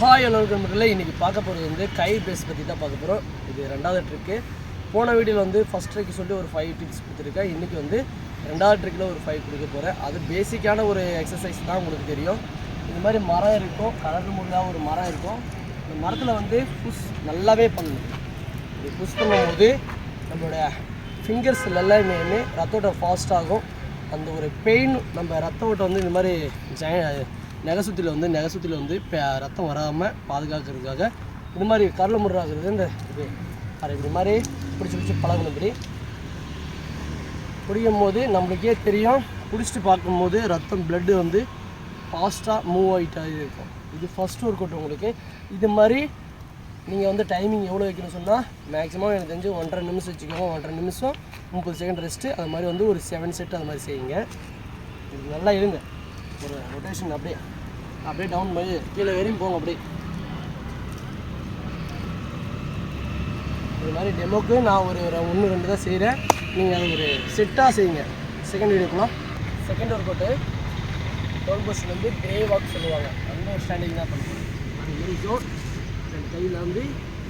Hi அலுவலகம் மக்களே இன்றைக்கி பார்க்க போகிறது வந்து கை பேஸ் பற்றி தான் பார்க்க போகிறோம் இது ரெண்டாவது ட்ரிக்கு போன வீடியோவில் வந்து ஃபஸ்ட் ட்ரிக்கு சொல்லி ஒரு ஃபைவ் டிப்ஸ் கொடுத்துருக்கேன். இன்றைக்கி வந்து ரெண்டாவது ட்ரிக்கில் ஒரு ஃபைவ் கொடுக்க போகிறேன் அது பேசிக்கான ஒரு எக்ஸசைஸ் தான் உங்களுக்கு தெரியும். இந்த மாதிரி மரம் இருக்கும் கலர் முறையாக ஒரு மரம் இருக்கும். இந்த மரத்தில் வந்து புஷ் நல்லாவே பண்ணணும். இது புஷ் பண்ணும்போது நம்மளோட ஃபிங்கர்ஸ் எல்லாமே ரத்தோட்டம் ஃபாஸ்ட் ஆகும். அந்த ஒரு பெயின் நம்ம ரத்த ஓட்டம் வந்து இந்த மாதிரி ஜ நெகசுத்தியில் வந்து நெகசுத்தியில் வந்து இப்போ ரத்தம் வராமல் பாதுகாக்கிறதுக்காக இது மாதிரி கரலை முறாகிறது இந்த இது. அது இப்படி மாதிரி பிடிச்சி பிடிச்சி பழகணும் இப்படி. பிடிக்கும் போது நம்மளுக்கே தெரியும். பிடிச்சிட்டு பார்க்கும்போது ரத்தம் பிளட்டு வந்து ஃபாஸ்ட்டாக மூவ் ஆகிட்டாக இருக்கும். இது ஃபஸ்ட்டு ஒர்க் அவுட் உங்களுக்கு. இது மாதிரி நீங்கள் வந்து டைமிங் எவ்வளோ வைக்கணும்னு சொன்னால் மேக்ஸிமம் எனக்கு தெரிஞ்சு ஒன்றரை நிமிஷம் வச்சுக்கோங்க. ஒன்றரை நிமிஷம் முப்பது செகண்ட் ரெஸ்ட்டு அது மாதிரி வந்து ஒரு செவன் செட் அது மாதிரி செய்யுங்க. இது நல்லா இருங்க. ஒரு ரொட்டேஷன் அப்படியே. அப்படியே டவுன் பண்ணி கீழே வரையும் போங்க அப்படியே. இது மாதிரி டெமோக்கு நான் ஒரு ஒன்று ரெண்டு தான் செய்கிறேன் நீங்கள் அதை ஒரு செட்டாக செய்யுங்க. செகண்ட் வீடியோக்குலாம் செகண்ட் ஒர்க் அவுட்டு டோல் வந்து கிரே வாக் சொல்லுவாங்க. அந்த ஒரு ஸ்டாண்டிங் தான் பண்ணுவோம். அது வரைக்கும் ரெண்டு கையில் வந்து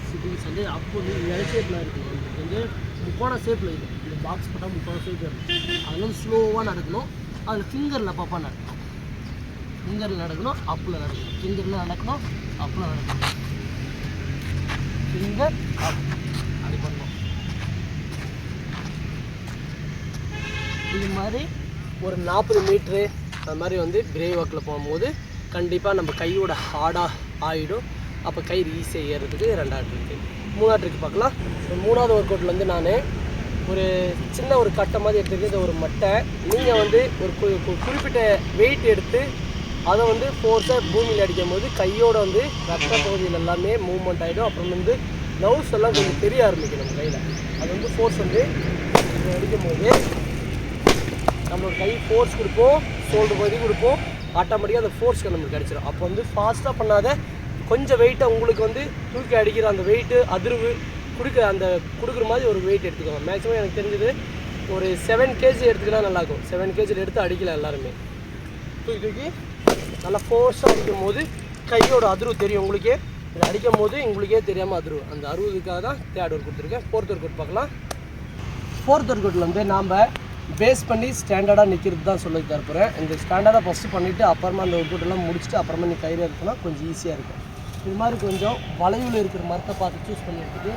சிட்டிங் வந்து அப்போ வந்து நிலை ஷேப்பில் இருக்குது இது வந்து முக்கோண ஷேப்பில் இருக்குது இந்த பாக்ஸ் போட்டால் முக்கோண ஷேப் இருக்கும் அதில் வந்து ஸ்லோவாக நடக்கணும். அதில் ஃபிங்கரில் பாப்பா நடக்கணும். ஃபிங்கரில் நடக்கணும் அப்பில் நடக்கணும். ஃபிங்கரில் நடக்கணும் அப்பில் நடக்கணும். ஃபிங்கர் அப் அப்படி பண்ணணும் இது மாதிரி ஒரு நாற்பது மீட்ரு அது மாதிரி வந்து கிரே ஒர்க்கில் போகும்போது கண்டிப்பாக நம்ம கையோட ஹார்டாக ஆகிடும் அப்போ கை ஈஸியாக ஏறுறதுக்கு ரெண்டாவது ட்ரிக்கு மூணாவது ட்ரிக் பார்க்கலாம். மூணாவது ஒர்க் அவுட்டில் வந்து நான் ஒரு சின்ன ஒரு கட்டை மாதிரி எடுத்துக்கிட்டு ஒரு மட்டை நீங்கள் வந்து ஒரு குறிப்பிட்ட வெயிட் எடுத்து அதை வந்து ஃபோர்ஸாக பூமியில் அடிக்கும் போது கையோட வந்து ரத்த பகுதியில் எல்லாமே மூவ்மெண்ட் ஆகிடும் அப்புறம் வந்து நர்வ்ஸ் எல்லாம் கொஞ்சம் தெரிய ஆரம்பிக்கும் நம்ம கையில். அது வந்து ஃபோர்ஸ் வந்து அடிக்கும் போது நம்மளோட கை ஃபோர்ஸ் கொடுப்போம் ஷோல்டர் பகுதி கொடுப்போம் ஆட்டோமேட்டிக்காக அந்த ஃபோர்ஸ்க்கு நம்மளுக்கு கிடச்சிடும் அப்போ வந்து ஃபாஸ்ட்டாக பண்ணாத கொஞ்சம் வெயிட்டை உங்களுக்கு வந்து தூக்கி அடிக்கிற அந்த வெயிட்டு அதிர்வு கொடுக்க அந்த கொடுக்குற மாதிரி ஒரு வெயிட் எடுத்துக்கோங்க. மேக்ஸிமம் எனக்கு தெரிஞ்சது ஒரு செவன் கேஜி எடுத்துக்கினா நல்லாயிருக்கும். செவன் கேஜியில் எடுத்து அடிக்கலாம் எல்லாருமே. தூக்கி தூக்கி. நல்லா ஃபோர்ஸாக அடிக்கும் போது கையோட அதிர்வு தெரியும் உங்களுக்கே. இது அடிக்கும் போது உங்களுக்கே தெரியாமல் அதிர்வு. அந்த அறுபதுக்காக தான் தேர்ட் ஒர்க் கொடுத்துருக்கேன். ஃபோர்த் ஒர்க் அவுட் பார்க்கலாம். ஃபோர்த் ஒர்க் அவுட்டில் வந்து நாம் பேஸ் பண்ணி ஸ்டாண்டர்டாக நிற்கிறது தான் சொல்லி தரப்போகிறேன் இந்த ஸ்டாண்டர்டாக ஃபஸ்ட்டு பண்ணிவிட்டு அப்புறமா அந்த ஒர்க் எல்லாம் முடிச்சுட்டு அப்புறமா நீ கையில் இருக்குன்னா கொஞ்சம் ஈஸியாக இருக்கும். இது மாதிரி கொஞ்சம் வளைவில் இருக்கிற மரத்தை பார்த்து சூஸ் பண்ணி எடுத்துட்டு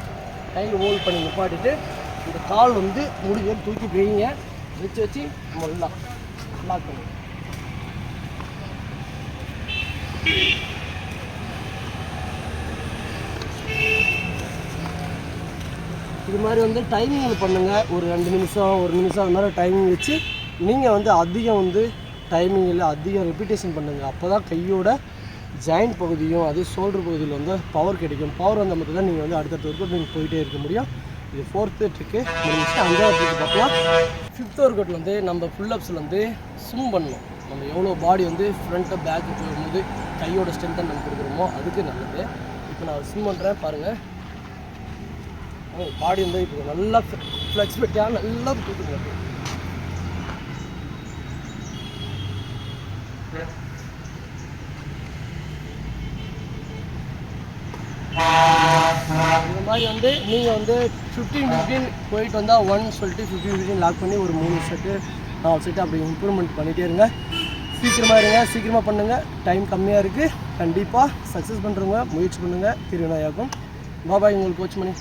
கையில் ஹோல்ட் பண்ணி நிப்பாட்டிட்டு இந்த கால் வந்து முடிஞ்சு தூக்கி வைங்க. வச்சு வச்சு நல்லா லாக் பண்ணுவோம் இது மாதிரி வந்து டைமிங் பண்ணுங்கள் ஒரு ரெண்டு நிமிஷம் ஒரு நிமிஷம் அது மாதிரி டைமிங் வச்சு நீங்கள் வந்து அதிகம் வந்து டைமிங்கில் அதிகம் ரெப்பிட்டேஷன் பண்ணுங்கள் அப்போ தான் கையோட ஜாயிண்ட் பகுதியும் அதே ஷோல்டர் பகுதியில் வந்து பவர் கிடைக்கும். பவர் வந்தால் மட்டும் தான் நீங்கள் வந்து அடுத்தடுத்த ஒர்க் அவுட் நீங்கள் போயிட்டே இருக்க முடியும். இது ஃபோர்த்து ட்ரிக்கு முடிச்சுட்டு அஞ்சாவது ட்ரிக்கு பார்க்கலாம். ஃபிஃப்த் ஒர்க் அவுட்டில் வந்து நம்ம ஃபுல்லப்ஸில் வந்து ஸ்விம் பண்ணணும். நம்ம எவ்வளோ பாடி வந்து ஃப்ரண்ட்டு பேக்கு போகும்போது கையோட ஸ்ட்ரென்த்தை நம்ம கொடுக்குறோமோ அதுக்கு நல்லது. இப்போ நான் ஸ்விம் பண்ணுறேன் பாருங்கள் பாடி oh, வந்து இப்போ நல்லா ஃப்ளெக்சிபிலிட்டியாக நல்லா தூக்குங்க இந்த மாதிரி வந்து நீங்கள் வந்து ஃபிஃப்டீன் ஃபிஃப்டீன் போயிட்டு வந்தால் ஒன் சொல்லிட்டு ஃபிஃப்டீன் ஃபிஃப்டீன் லாக் பண்ணி ஒரு மூணு செட்டு நாலு செட்டு அப்படி இம்ப்ரூவ்மெண்ட் பண்ணிகிட்டே இருங்க. சீக்கிரமாக இருங்க சீக்கிரமாக பண்ணுங்கள் டைம் கம்மியாக இருக்குது கண்டிப்பாக சக்ஸஸ் பண்ணுறவங்க முயற்சி பண்ணுங்கள் திருவிநாயகம் பாபாய் உங்களுக்கு கோச் பண்ணி